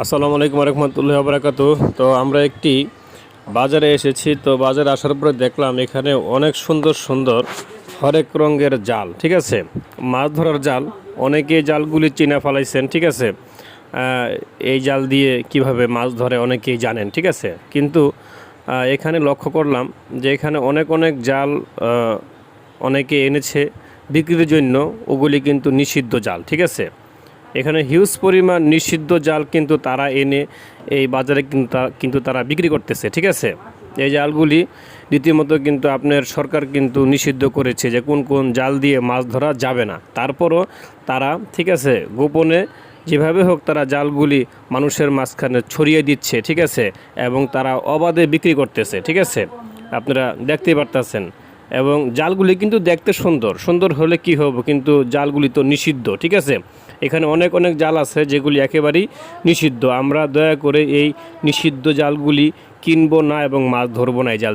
আসসালামু আলাইকুম রহমতুল্লাহ বারাকাত তো আমরা একটি বাজারে এসেছি, তো বাজারে আসার পরে দেখলাম এখানে অনেক সুন্দর সুন্দর হরেক রঙের জাল, ঠিক আছে? মাছ ধরার জাল অনেকে জালগুলি চিনা ফেলাইছেন, ঠিক আছে? এই জাল দিয়ে কীভাবে মাছ ধরে অনেকেই জানেন, ঠিক আছে? কিন্তু এখানে লক্ষ্য করলাম যে এখানে অনেক অনেক জাল অনেকে এনেছে বিক্রির জন্য, ওগুলি কিন্তু নিষিদ্ধ জাল, ঠিক আছে? এখানে হিউজ পরিমাণ নিষিদ্ধ জাল কিন্তু তারা এনে এই বাজারে কিন্তু কিন্তু তারা বিক্রি করতেছে, ঠিক আছে? এই জালগুলি রীতিমতো কিন্তু আপনার সরকার কিন্তু নিষিদ্ধ করেছে যে কোন কোন জাল দিয়ে মাছ ধরা যাবে না। তারপরও তারা, ঠিক আছে, গোপনে যেভাবে হোক তারা জালগুলি মানুষের মাঝখানে ছড়িয়ে দিচ্ছে, ঠিক আছে? এবং তারা অবাধে বিক্রি করতেছে, ঠিক আছে? আপনারা দেখতেই পারতেছেন। এবং জালগুলি কিন্তু দেখতে সুন্দর। সুন্দর হলে কি হবে? কিন্তু জালগুলি তো নিষিদ্ধ, ঠিক আছে? এখানে অনেক অনেক জাল আছে যেগুলি একেবারেই নিষিদ্ধ। আমরা দয়া করে এই নিষিদ্ধ জালগুলি কিনবো না এবং মাছ ধরবো না এই জাল